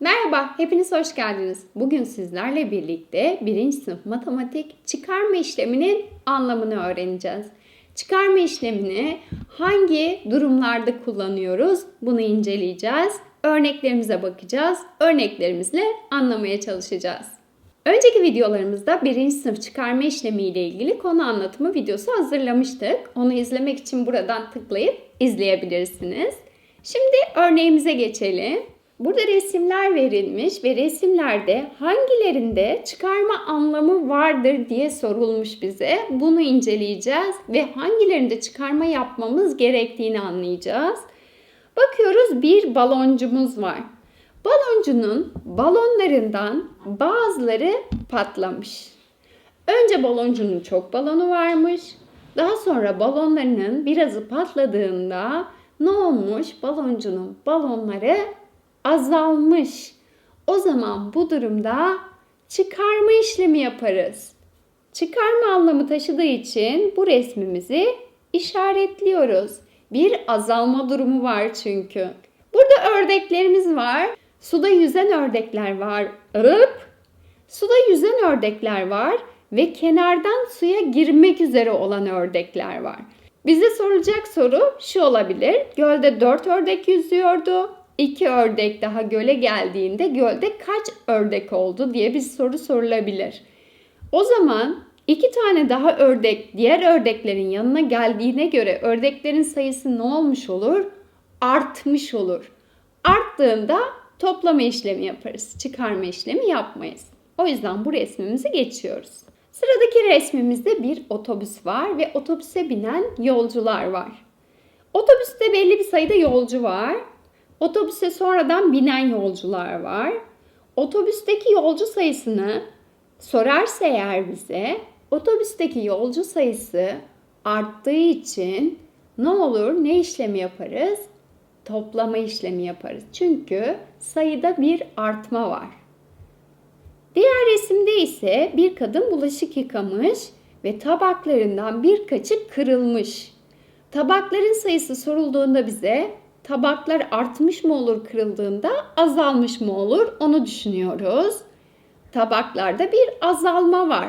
Merhaba, hepiniz hoş geldiniz. Bugün sizlerle birlikte 1. sınıf matematik çıkarma işleminin anlamını öğreneceğiz. Çıkarma işlemini hangi durumlarda kullanıyoruz bunu inceleyeceğiz. Örneklerimize bakacağız. Örneklerimizle anlamaya çalışacağız. Önceki videolarımızda 1. sınıf çıkarma işlemi ile ilgili konu anlatımı videosu hazırlamıştık. Onu izlemek için buradan tıklayıp izleyebilirsiniz. Şimdi örneğimize geçelim. Burada resimler verilmiş ve resimlerde hangilerinde çıkarma anlamı vardır diye sorulmuş bize. Bunu inceleyeceğiz ve hangilerinde çıkarma yapmamız gerektiğini anlayacağız. Bakıyoruz bir baloncumuz var. Baloncunun balonlarından bazıları patlamış. Önce baloncunun çok balonu varmış. Daha sonra balonlarının birazı patladığında ne olmuş? Baloncunun balonları azalmış. O zaman bu durumda çıkarma işlemi yaparız. Çıkarma anlamı taşıdığı için bu resmimizi işaretliyoruz. Bir azalma durumu var çünkü. Burada ördeklerimiz var. Suda yüzen ördekler var. Irıp. Suda yüzen ördekler var ve kenardan suya girmek üzere olan ördekler var. Bize sorulacak soru şu olabilir. Gölde 4 ördek yüzüyordu. 2 ördek daha göle geldiğinde gölde kaç ördek oldu diye bir soru sorulabilir. O zaman iki tane daha ördek diğer ördeklerin yanına geldiğine göre ördeklerin sayısı ne olmuş olur? Artmış olur. Arttığında toplama işlemi yaparız. Çıkarma işlemi yapmayız. O yüzden bu resmimizi geçiyoruz. Sıradaki resmimizde bir otobüs var ve otobüse binen yolcular var. Otobüste belli bir sayıda yolcu var. Otobüse sonradan binen yolcular var. Otobüsteki yolcu sayısını sorarsa eğer bize otobüsteki yolcu sayısı arttığı için ne olur ne işlemi yaparız? Toplama işlemi yaparız. Çünkü sayıda bir artma var. Diğer resimde ise bir kadın bulaşık yıkamış ve tabaklarından birkaçı kırılmış. Tabakların sayısı sorulduğunda bize tabaklar artmış mı olur kırıldığında, azalmış mı olur onu düşünüyoruz. Tabaklarda bir azalma var.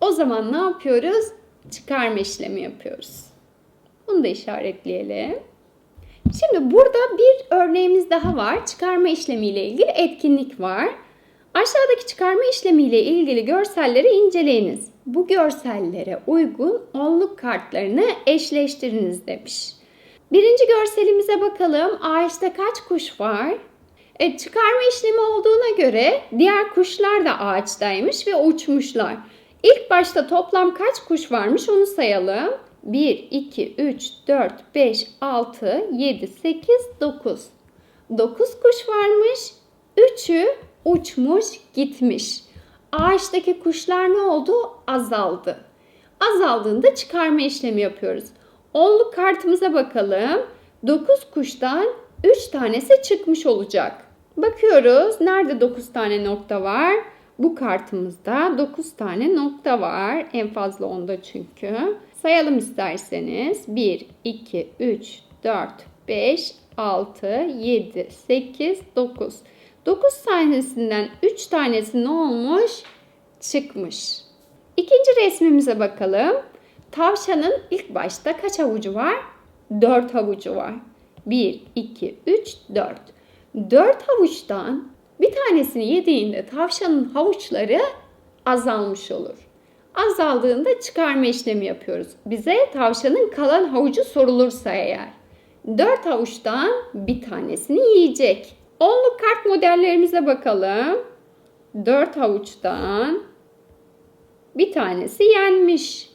O zaman ne yapıyoruz? Çıkarma işlemi yapıyoruz. Bunu da işaretleyelim. Şimdi burada bir örneğimiz daha var. Çıkarma işlemiyle ilgili etkinlik var. Aşağıdaki çıkarma işlemiyle ilgili görselleri inceleyiniz. Bu görsellere uygun onluk kartlarını eşleştiriniz demiş. Birinci görselimize bakalım. Ağaçta kaç kuş var? E, çıkarma işlemi olduğuna göre diğer kuşlar da ağaçtaymış ve uçmuşlar. İlk başta toplam kaç kuş varmış onu sayalım. 1, 2, 3, 4, 5, 6, 7, 8, 9. 9 kuş varmış. 3'ü uçmuş gitmiş. Ağaçtaki kuşlar ne oldu? Azaldı. Azaldığında çıkarma işlemi yapıyoruz. Onluk kartımıza bakalım. 9 kuştan 3 tanesi çıkmış olacak. Bakıyoruz. Nerede 9 tane nokta var? Bu kartımızda 9 tane nokta var. En fazla onda çünkü. Sayalım isterseniz. 1, 2, 3, 4, 5, 6, 7, 8, 9. 9 tanesinden 3 tanesi ne olmuş? Çıkmış. İkinci resmimize bakalım. Tavşanın ilk başta kaç havucu var? 4 havucu var. 1, 2, 3, 4. 4 havuçtan bir tanesini yediğinde tavşanın havuçları azalmış olur. Azaldığında çıkarma işlemi yapıyoruz. Bize tavşanın kalan havucu sorulursa eğer. 4 havuçtan bir tanesini yiyecek. Onluk kart modellerimize bakalım. 4 havuçtan bir tanesi yenmiş.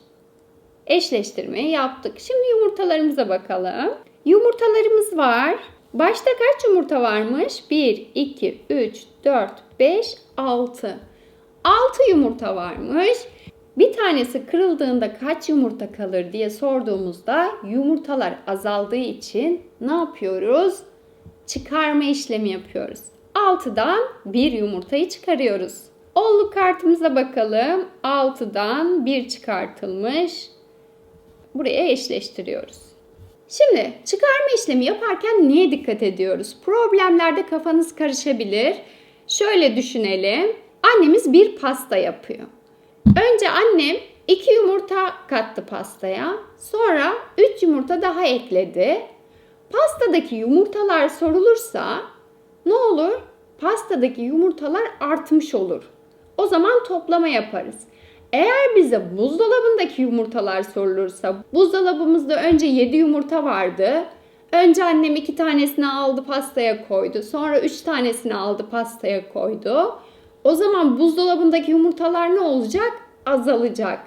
Eşleştirmeyi yaptık. Şimdi yumurtalarımıza bakalım. Yumurtalarımız var. Başta kaç yumurta varmış? 1, 2, 3, 4, 5, 6. 6 yumurta varmış. Bir tanesi kırıldığında kaç yumurta kalır diye sorduğumuzda yumurtalar azaldığı için ne yapıyoruz? Çıkarma işlemi yapıyoruz. 6'dan bir yumurtayı çıkarıyoruz. Onluk kartımıza bakalım. 6'dan 1 çıkartılmış. Buraya eşleştiriyoruz. Şimdi çıkarma işlemi yaparken neye dikkat ediyoruz? Problemlerde kafanız karışabilir. Şöyle düşünelim. Annemiz bir pasta yapıyor. Önce annem iki yumurta kattı pastaya. Sonra üç yumurta daha ekledi. Pastadaki yumurtalar sorulursa ne olur? Pastadaki yumurtalar artmış olur. O zaman toplama yaparız. Eğer bize buzdolabındaki yumurtalar sorulursa, buzdolabımızda önce 7 yumurta vardı. Önce annem iki tanesini aldı pastaya koydu. Sonra üç tanesini aldı pastaya koydu. O zaman buzdolabındaki yumurtalar ne olacak? Azalacak.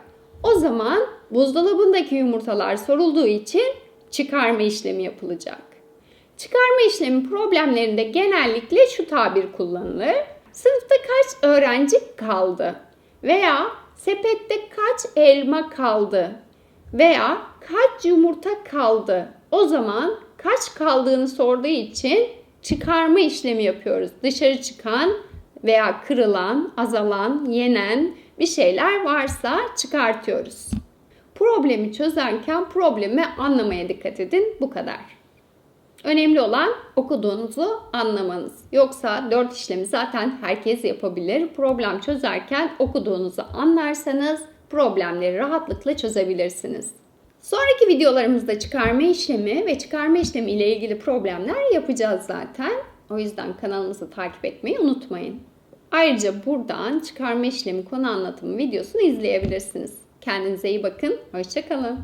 O zaman buzdolabındaki yumurtalar sorulduğu için çıkarma işlemi yapılacak. Çıkarma işlemi problemlerinde genellikle şu tabir kullanılır. Sınıfta kaç öğrenci kaldı? Veya sepette kaç elma kaldı? Veya kaç yumurta kaldı? O zaman kaç kaldığını sorduğu için çıkarma işlemi yapıyoruz. Dışarı çıkan veya kırılan, azalan, yenen bir şeyler varsa çıkartıyoruz. Problemi çözerken problemi anlamaya dikkat edin. Bu kadar. Önemli olan okuduğunuzu anlamanız. Yoksa dört işlemi zaten herkes yapabilir. Problem çözerken okuduğunuzu anlarsanız problemleri rahatlıkla çözebilirsiniz. Sonraki videolarımızda çıkarma işlemi ve çıkarma işlemi ile ilgili problemler yapacağız zaten. O yüzden kanalımızı takip etmeyi unutmayın. Ayrıca buradan çıkarma işlemi konu anlatımı videosunu izleyebilirsiniz. Kendinize iyi bakın. Hoşçakalın.